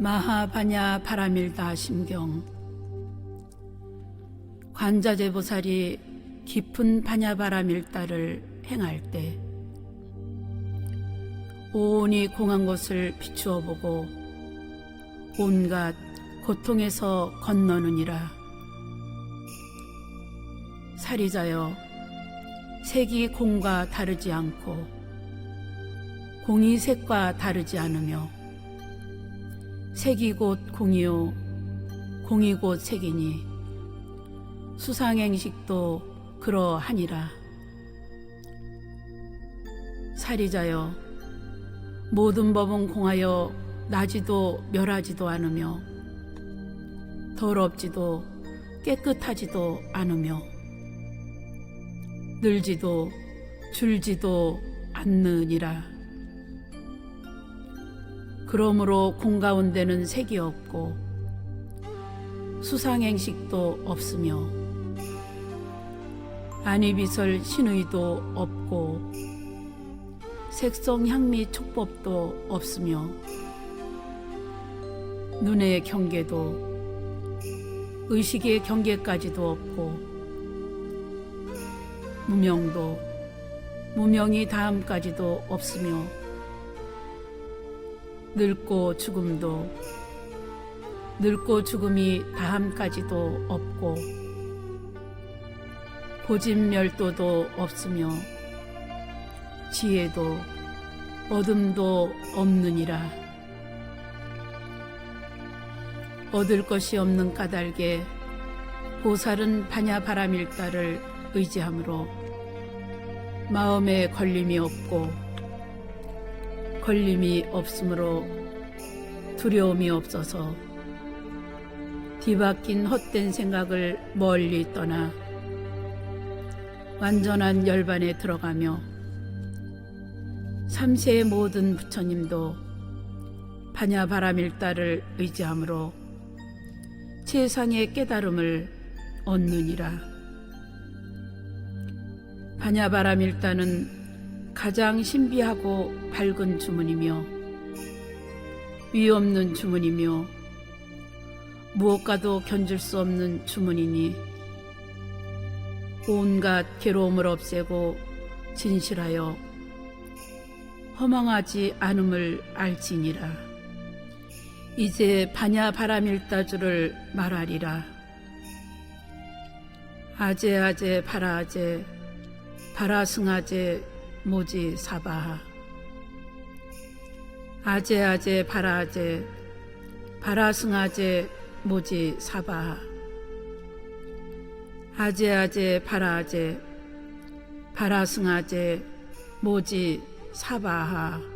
마하바냐 바라밀다 심경. 관자재보살이 깊은 바냐바라밀다를 행할 때 온이 공한 곳을 비추어 보고 온갖 고통에서 건너느니라. 사리자여 색이 공과 다르지 않고 공이 색과 다르지 않으며 색이 곧 공이요. 공이 곧 색이니 수상행식도 그러하니라. 사리자여 모든 법은 공하여 나지도 멸하지도 않으며 더럽지도 깨끗하지도 않으며 늘지도 줄지도 않느니라 그러므로 공 가운데는 색이 없고 수상행식도 없으며 안이비설 신의도 없고 색성 향미 촉법도 없으며 눈의 경계도 의식의 경계까지도 없고 무명도 무명이 다음까지도 없으며 늙고 죽음도 늙고 죽음이 다함까지도 없고 고집멸도도 없으며 지혜도 어둠도 없느니라. 얻을 것이 없는 까닭에 보살은 바냐바라밀다를 의지함으로 마음에 걸림이 없고 걸림이 없으므로 두려움이 없어서 뒤바뀐 헛된 생각을 멀리 떠나 완전한 열반에 들어가며 삼세의 모든 부처님도 바냐바라밀다를 의지함으로 최상의 깨달음을 얻느니라. 바냐바라밀다는 가장 신비하고 밝은 주문이며 위없는 주문이며 무엇과도 견줄 수 없는 주문이니 온갖 괴로움을 없애고 진실하여 허망하지 않음을 알지니라. 이제 바냐 바라밀다주를 말하리라. 아제 아제 바라아제 바라승아제 모지 사바하 아제 아제 바라아제 바라승아제 모지 사바하 아제 아제 바라아제 바라승아제 모지 사바하